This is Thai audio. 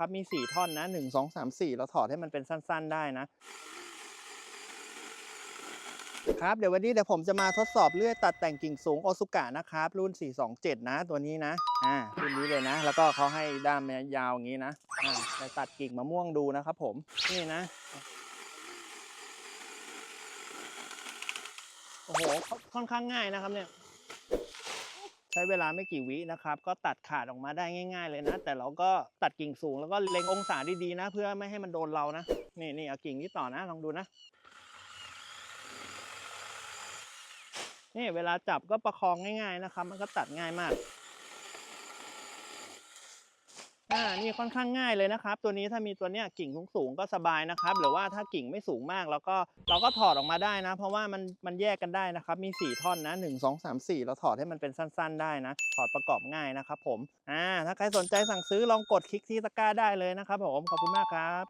ครับมี 4 ท่อนนะ 1 2 3 4 เราถอดให้มันเป็นสั้น ๆ ได้นะ ครับเดี๋ยววันนี้เดี๋ยวผมจะมาทดสอบเลื่อยตัดแต่งกิ่งสูงโอซุกะนะครับ รุ่น 427 นะ ตัวนี้นะ อ่ารุ่นนี้เลยนะ แล้วก็เขาให้ด้ามยาวอย่างนี้นะอ่าไปตัดกิ่งมะม่วงดูนะครับผม นี่นะโอ้โหค่อนข้างง่ายนะครับเนี่ย ช้เวลาไม่กี่วินะครับ ก็ตัดขาดออกมาได้ง่าย ๆ เลยนะ แต่เราก็ตัดกิ่งสูงแล้วก็เล็งองศาดีๆนะ เพื่อไม่ให้มันโดนเรานะ นี่นี่เอากิ่งนี้ต่อนะลองดูนะ นี่เวลาจับก็ประคองง่าย ๆนะครับ มันก็ตัดง่ายมาก อ่านี่ค่อนข้างง่ายเลยนะครับ ตัวนี้ถ้ามีตัวเนี้ยกิ่งสูงๆก็สบายนะครับ หรือว่าถ้ากิ่งไม่สูงมากแล้วก็เราก็ถอดออกมาได้นะ เพราะว่ามันมันแยกกันได้นะครับ มี 4 ท่อนนะ 1 2 3 4 เราถอดให้มันเป็นสั้น ๆ ได้นะ ถอดประกอบง่ายนะครับผมอ่าถ้าใครสนใจสั่งซื้อลองกดคลิกที่ตะกร้าได้เลยนะครับผมขอบคุณมากครับ